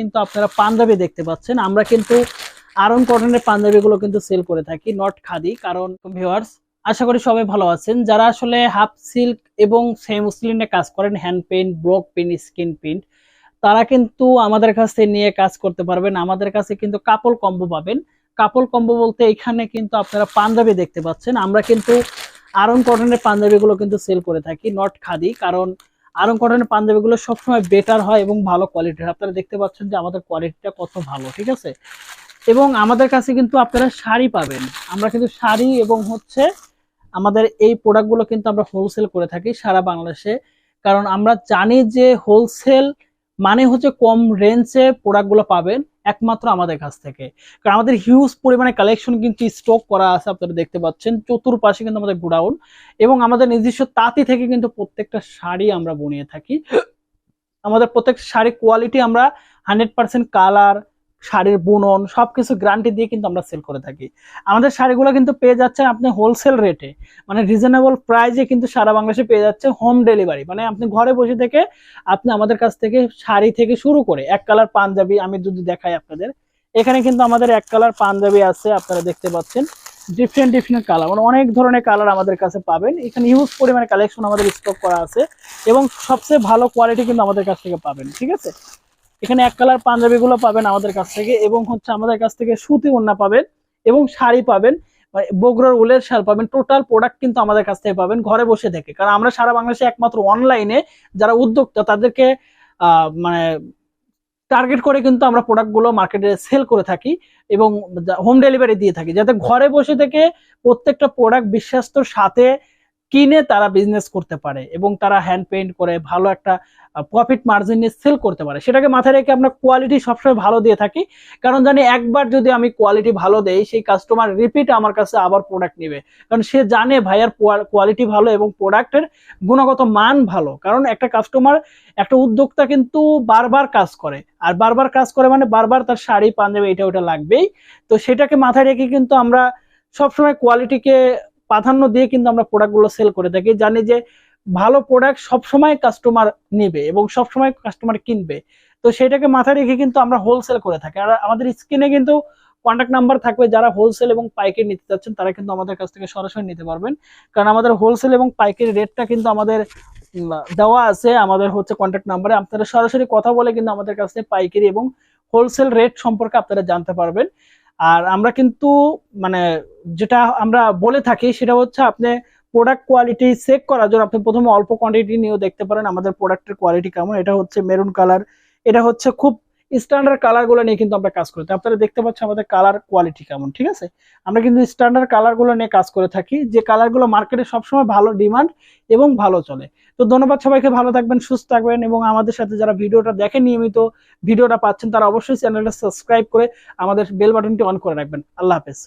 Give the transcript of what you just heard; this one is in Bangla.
কিন্তু আপনারা পাঞ্জাবি দেখতে পাচ্ছেন। আমরা কিন্তু আরন কটনের পাঞ্জাবিগুলো কিন্তু সেল করে থাকি নট খাদি। কারণ ভিউয়ার্স আশা করি সবাই ভালো আছেন। যারা আসলে হাফ সিল্ক এবং সেম মুসলিনে কাজ করেন hand paint block paint skin paint তারা কিন্তু আমাদের কাছ নিয়ে কাজ করতে পারবেন। আমাদের কাছে কিন্তু কাপল কম্বো পাবেন। কাপল কম্বো বলতে এখানে কিন্তু আপনারা পাঞ্জাবি দেখতে পাচ্ছেন। আমরা কিন্তু আরন কটনের পাঞ্জাবিগুলো কিন্তু সেল করে থাকি নট খাদি। কারণ আরং কটনের পাঞ্জাবিগুলো সবসময় বেটার হয় এবং ভালো কোয়ালিটির আপনারা দেখতে পাচ্ছেন যে আমাদের কোয়ালিটিটা কত ভালো, ঠিক আছে? এবং আমাদের কাছে কিন্তু আপনারা শাড়ি পাবেন। আমরা কিন্তু শাড়ি এবং হচ্ছে আমাদের এই প্রোডাক্টগুলো কিন্তু আমরা হোলসেল করে থাকি সারা বাংলাদেশে। কারণ আমরা জানি যে হোলসেল মানে হচ্ছে কম রেঞ্জে প্রোডাক্টগুলো পাবেন। একমাত্র আমাদের কাছ থেকে। কারণ আমাদের হিউজ পরিমাণে কালেকশন কিন্তু স্টক করা আছে, আপনারা দেখতে পাচ্ছেন। চতুর্পাশে কিন্তু আমাদের গোডাউন এবং আমাদের নিজস্ব তাঁতি থেকে কিন্তু প্রত্যেকটা শাড়ি আমরা বনিয়ে থাকি। আমাদের প্রত্যেক শাড়ি কোয়ালিটি আমরা হান্ড্রেড পার্সেন্ট কালার শাড়ির বুনন, সবকিছু গ্যারান্টি দিয়ে কিন্তু আমরা সেল করে থাকি। আমাদের শাড়িগুলো কিন্তু পেয়ে যাচ্ছেন আপনি হোলসেল রেটে মানে রিজনেবল প্রাইজে কিন্তু সারা বাংলাদেশে পেয়ে যাচ্ছে হোম ডেলিভারি মানে আপনি ঘরে বসে থেকে আপনি আমাদের কাছ থেকে শাড়ি থেকে শুরু করে, এক কালার পাঞ্জাবি আমি যদি দেখাই আপনাদের, এখানে কিন্তু আমাদের এক কালার পাঞ্জাবি আছে, আপনারা দেখতে পাচ্ছেন। ডিফারেন্ট ডিফারেন্ট কালার মানে অনেক ধরনের কালার আমাদের কাছে পাবেন। এখানে হিউজ পরিমাণে কালেকশন আমাদের স্টক করা আছে এবং সবচেয়ে ভালো কোয়ালিটি কিন্তু আমাদের কাছ থেকে পাবেন, ঠিক আছে? এখানে এক কালার পাঞ্জাবিগুলো পাবেন আমাদের কাছ থেকে এবং হচ্ছে আমাদের কাছ থেকে সুতি ওন্না পাবেন এবং শাড়ি পাবেন মানে বগুড়ার উলের শাল পাবেন। টোটাল প্রোডাক্ট কিন্তু আমাদের কাছ থেকে পাবেন ঘরে বসে থেকে। কারণ আমরা সারা বাংলাদেশে একমাত্র অনলাইনে যারা উদ্যোক্তা, তাদেরকে মানে টার্গেট করে কিন্তু আমরা প্রোডাক্টগুলো মার্কেটে সেল করে থাকি এবং হোম ডেলিভারি দিয়ে থাকি। যাতে ঘরে বসে থেকে প্রত্যেকটা প্রোডাক্ট বিশ্বাস্তর সাথে কিনে তারা বিজনেস করতে পারে এবং তারা হ্যান্ড পেইন্ট করে ভালো একটা প্রফিট মার্জিন সেল করতে পারে। সেটাকে মাথায় রেখে আমরা কোয়ালিটি সবসময় ভালো দিয়ে থাকি। কারণ জানি একবার যদি আমি কোয়ালিটি ভালো দেই, সেই কাস্টমার রিপিট আমার কাছে আবার প্রোডাক্ট নেবে। কারণ সে জানে ভাইয়ার কোয়ালিটি ভালো এবং প্রোডাক্টের গুণগত মান ভালো। কারণ একটা কাস্টমার একটা উদ্যোক্তা কিন্তু বারবার কাজ করে। আর বারবার কাজ করে মানে বারবার তার শাড়ি, পাঞ্জাবি এটা ওটা লাগবেই। তো সেটাকে মাথায় রেখে কিন্তু আমরা সবসময় কোয়ালিটিকে প্রাধান্য দিয়ে কিন্তু আমরা প্রোডাক্টগুলো সেল করে থাকি। জানি যে ভালো প্রোডাক্ট সবসময় কাস্টমার নেবে এবং সবসময় কাস্টমার কিনবে। তো সেটাকে মাথায় রেখে কিন্তু আমরা হোলসেল করে থাকি। আর আমাদের স্ক্রিনে কিন্তু কন্ট্যাক্ট নাম্বার থাকবে যারা হোলসেল এবং পাইকারি নিতে চাচ্ছেন, তারা কিন্তু আমাদের কাছ থেকে সরাসরি নিতে পারবেন। কারণ আমাদের হোলসেল এবং পাইকারি রেটটা কিন্তু আমাদের দেওয়া আছে, আমাদের হচ্ছে কন্ট্যাক্ট নাম্বারে আপনারা সরাসরি কথা বলে কিন্তু আমাদের কাছ থেকে পাইকারি এবং হোলসেল রেট সম্পর্কে আপনারা জানতে পারবেন। আর আমরা কিন্তু মানে যেটা আমরা বলে থাকি সেটা হচ্ছে আপনি প্রোডাক্ট কোয়ালিটি চেক করার জন্য আপনি প্রথমে অল্প কোয়ান্টিটি নিয়েও দেখতে পারেন আমাদের প্রোডাক্টের কোয়ালিটি কেমন। এটা হচ্ছে মেরুন কালার এটা হচ্ছে খুব স্ট্যান্ডার্ড কালারগুলো নিয়ে কিন্তু আমরা কাজ করি। আপনারা দেখতে পাচ্ছেন আমাদের কালার কোয়ালিটি কেমন, ঠিক আছে? আমরা কিন্তু স্ট্যান্ডার্ড কালারগুলো নিয়ে কাজ করে থাকি, যে কালারগুলো মার্কেটে সবসময় ভালো ডিমান্ড এবং ভালো চলে। তো ধন্যবাদ সবাইকে, ভালো থাকবেন, সুস্থ থাকবেন এবং আমাদের সাথে যারা ভিডিওটা দেখেন নিয়মিত, ভিডিওটা পাচ্ছেন, তারা অবশ্যই চ্যানেলটা সাবস্ক্রাইব করে আমাদের বেল বাটনটি অন করে রাখবেন। আল্লাহ হাফেজ।